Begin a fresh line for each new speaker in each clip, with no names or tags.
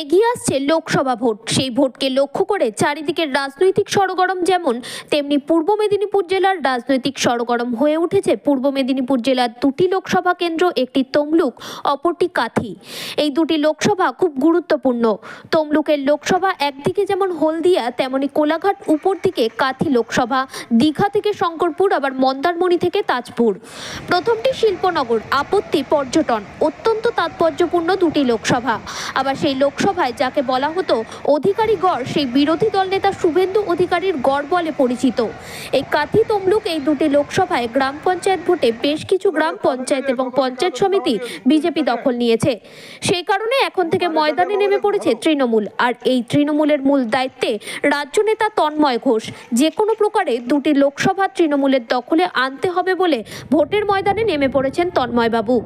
এগিয়ে আসছে লোকসভা ভোট। সেই ভোটকে লক্ষ্য করে চারিদিকের রাজনৈতিক সরগরম যেমন, তেমনি পূর্ব মেদিনীপুর জেলার রাজনৈতিক সরগরম হয়ে উঠেছে। পূর্ব মেদিনীপুর জেলার দুটি লোকসভা কেন্দ্র, একটি তমলুক, অপরটি কাথি। এই দুটি লোকসভা খুব গুরুত্বপূর্ণ। তমলুকের লোকসভা একদিকে যেমন হলদিয়া, তেমনি কোলাঘাট উপর দিকে কাথি লোকসভা, দীঘা থেকে শঙ্করপুর, আবার মন্দারমণি থেকে তাজপুর। প্রথমটি শিল্পনগর, আপত্তি পর্যটন, অত্যন্ত তাৎপর্যপূর্ণ দুটি লোকসভা। আবার সেই লোকসভায় যাকে বলা হতো অধিকারী গড়, সেই বিরোধী দল নেতা শুভেন্দু অধিকারীর গড় বলে পরিচিত। এই কাথি তমলুক এই দুটি লোকসভায় গ্রাম পঞ্চায়েত ভোটে বেশ কিছু গ্রাম পঞ্চায়েত এবং পঞ্চায়েত সমিতি বিজেপি দখল নিয়েছে। সেই কারণে এখন থেকে ময়দানে নেমে পড়েছে তৃণমূল। আর এই তৃণমূলের মূল দায়িত্বে রাজ্য নেতা তন্ময় ঘোষ। যে কোনো প্রকারে দুটি লোকসভা তৃণমূলের দখলে আনতে হবে বলে ভোটের ময়দানে নেমে পড়েছেন তন্ময়বাবু।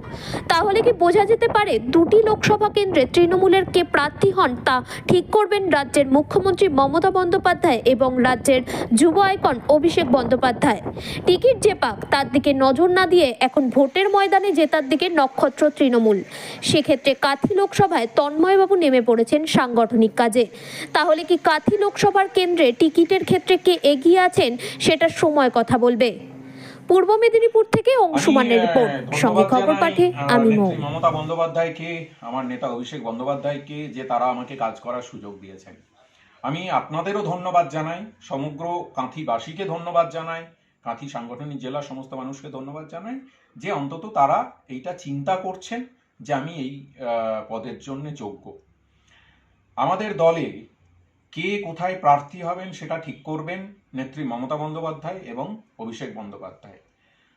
তাহলে কি বোঝা যেতে পারে দুটি লোকসভা কেন্দ্রে তৃণমূলের কে প্রার্থী হন তা ঠিক করবেন রাজ্যের মুখ্যমন্ত্রী মমতা বন্দ্যোপাধ্যায় এবং রাজ্যের যুব আইকন অভিষেক বন্দ্যোপাধ্যায়। টিকিট যে পাক, তার দিকে নজর না দিয়ে এখন ভোটের ময়দানে জেতার দিকে নক্ষত্র তৃণমূল। সেক্ষেত্রে কাথি লোকসভায় তন্ময়বাবু নেমে পড়েছেন সাংগঠনিক কাজে। তাহলে কি কাথি লোকসভার কেন্দ্রে টিকিটের ক্ষেত্রে কে এগিয়ে আছেন, সেটা সময় কথা বলবে। পূর্ব মেদিনীপুর থেকে অংশুমানের রিপোর্ট। সঙ্গে খবর পাঠে আমি মৌ।
মমতা বন্দ্যোপাধ্যায়কে আমার নেতা অভিষেক বন্দ্যোপাধ্যায়কে যে তারা আমাকে কাজ করার সুযোগ দিয়েছেন। আমি আপনাদেরও ধন্যবাদ জানাই সমগ্র কাঁথিবাসীকে ধন্যবাদ জানাই কাঁথি সাংগঠনিক জেলার সমস্ত মানুষকে ধন্যবাদ জানাই যে অন্তত তারা এইটা চিন্তা করছেন যে আমি এই পদের জন্য যোগ্য। আমাদের দলে কে কোথায় প্রার্থী হবেন সেটা ঠিক করবেন নেত্রী মমতা বন্দ্যোপাধ্যায় এবং অভিষেক বন্দ্যোপাধ্যায়।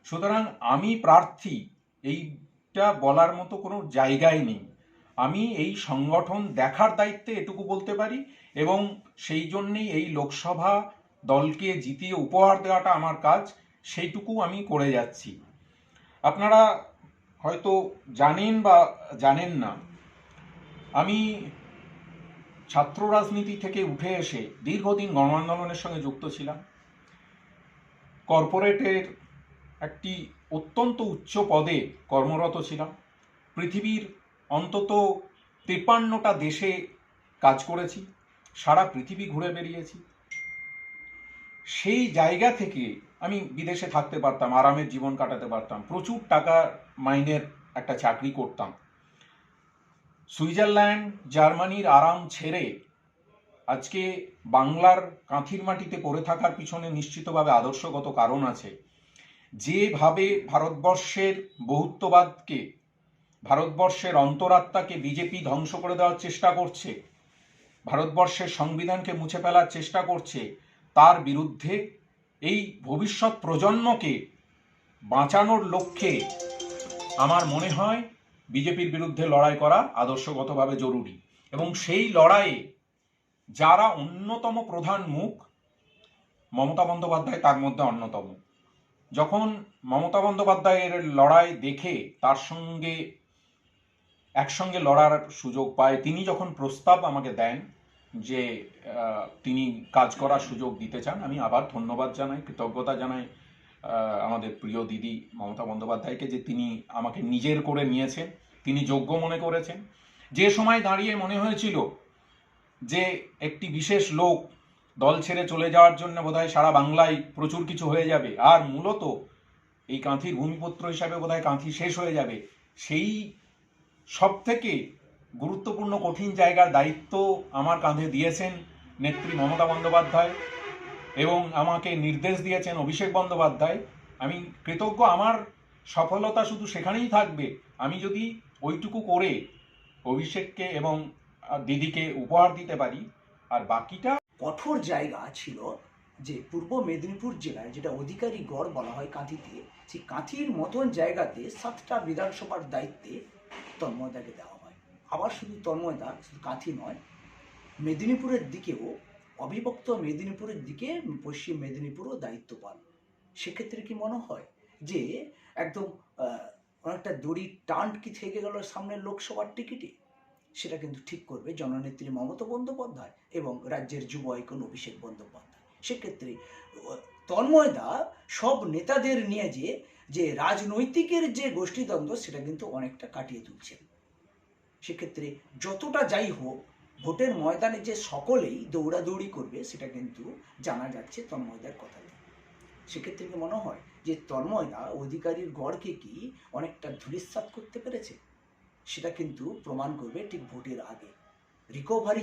সুতরাং আমি প্রার্থী, এইটা বলার মতো কোনো জায়গায় নেই। আমি এই সংগঠন দেখার দায়িত্বে এটুকু বলতে পারি এবং সেই জন্যেই এই লোকসভা দলকে জিতিয়ে উপহার দেওয়াটা আমার কাজ, সেইটুকু আমি করে যাচ্ছি। আপনারা হয়তো জানেন বা জানেন না, আমি ছাত্র রাজনীতি থেকে উঠে এসে দীর্ঘদিন গণ আন্দোলনের সঙ্গে যুক্ত ছিলাম। কর্পোরেটের একটি অত্যন্ত উচ্চ পদে কর্মরত ছিলাম। পৃথিবীর অন্তত তিপ্পান্নটা দেশে কাজ করেছি, সারা পৃথিবী ঘুরে বেরিয়েছি সেই জায়গা থেকে আমি বিদেশে থাকতে পারতাম, আরামের জীবন কাটাতে পারতাম, প্রচুর টাকা মাইনের একটা চাকরি করতাম। সুইজারল্যান্ড, জার্মানির আরাম ছেড়ে আজকে বাংলার কাঁথির মাটিতে পড়ে থাকার পিছনে নিশ্চিতভাবে আদর্শগত কারণ আছে। যেভাবে ভারতবর্ষের বহুত্ববাদকে, ভারতবর্ষের অন্তরাত্মাকে বিজেপি ধ্বংস করে দেওয়ার চেষ্টা করছে, ভারতবর্ষের সংবিধানকে মুছে ফেলার চেষ্টা করছে, তার বিরুদ্ধে এই ভবিষ্যৎ প্রজন্মকে বাঁচানোর লক্ষ্যে আমার মনে হয় বিজেপির বিরুদ্ধে লড়াই করা আদর্শগতভাবে জরুরি। এবং সেই লড়াইয়ে যারা অন্যতম প্রধান মুখ, মমতা বন্দ্যোপাধ্যায় তার মধ্যে অন্যতম। যখন মমতা বন্দ্যোপাধ্যায়ের লড়াই দেখে তার সঙ্গে, একসঙ্গে লড়ার সুযোগ পায়, তিনি যখন প্রস্তাব আমাকে দেন যে তিনি কাজ করার সুযোগ দিতে চান, আমি আবার ধন্যবাদ জানাই, কৃতজ্ঞতা জানাই। আমাদের প্রিয় দিদি মমতা বন্দ্যোপাধ্যায়কে যে তিনি আমাকে নিজের করে নিয়েছেন, তিনি যোগ্য মনে করেছেন। যে সময় দাঁড়িয়ে মনে হয়েছিল যে একটি বিশেষ লোক দল ছেড়ে চলে যাওয়ার জন্য বোধহয় সারা বাংলায় প্রচুর কিছু হয়ে যাবে, আর মূলত এই কাঁথির ভূমিপুত্র হিসাবে বোধহয় কাঁথি শেষ হয়ে যাবে, সেই সব থেকে গুরুত্বপূর্ণ কঠিন জায়গার দায়িত্ব আমার কাঁধে দিয়েছেন নেত্রী মমতা বন্দ্যোপাধ্যায়। এবং আমাকে নির্দেশ দিয়েছেন অভিষেক বন্দ্যোপাধ্যায়। আমি কৃতজ্ঞ আমার সফলতা শুধু সেখানেই থাকবে। আমি যদি ওইটুকু করে অভিষেককে এবং দিদিকে উপহার দিতে পারি। আর বাকিটা?
কঠোর জায়গা ছিল যে পূর্ব মেদিনীপুর জেলায় যেটা অধিকারী গড় বলা হয় কাঁথিতে, সেই কাঁথির মতন জায়গাতে সাতটা বিধানসভার দায়িত্বে তন্ময়দাকে দেওয়া হয়। আবার শুধু তন্ময়দা শুধু কাঁথি নয়, মেদিনীপুরের দিকেও অবিভক্ত মেদিনীপুরের দিকে পশ্চিম মেদিনীপুরও দায়িত্ব পান সেক্ষেত্রে কি মনে হয় যে একদম অনেকটা দড়ি টান কি থেকে গেল সামনের লোকসভার টিকিটে? সেটা কিন্তু ঠিক করবে জননেত্রী মমতা বন্দ্যোপাধ্যায় এবং রাজ্যের যুব আইকন অভিষেক বন্দ্যোপাধ্যায়। সেক্ষেত্রে তন্ময়দা সব নেতাদের নিয়ে যে যে রাজনৈতিকের যে গোষ্ঠীদ্বন্দ্ব সেটা কিন্তু অনেকটা কাটিয়ে তুলছেন। সেক্ষেত্রে যতটা যাই হোক ভোটের ময়দানে যে সকলেই দৌড়াদৌড়ি করবে, সেটা কিন্তু জানা যাচ্ছে তন্ময়দার কথাতে। সেক্ষেত্রে কি মনে হয় যে তন্ময়দা অধিকারীর গড়কে কি অনেকটা ধূলিসাৎ করতে পেরেছে? সেটা কিন্তু প্রমাণ করবে ঠিক ভোটের আগে। রিকভারি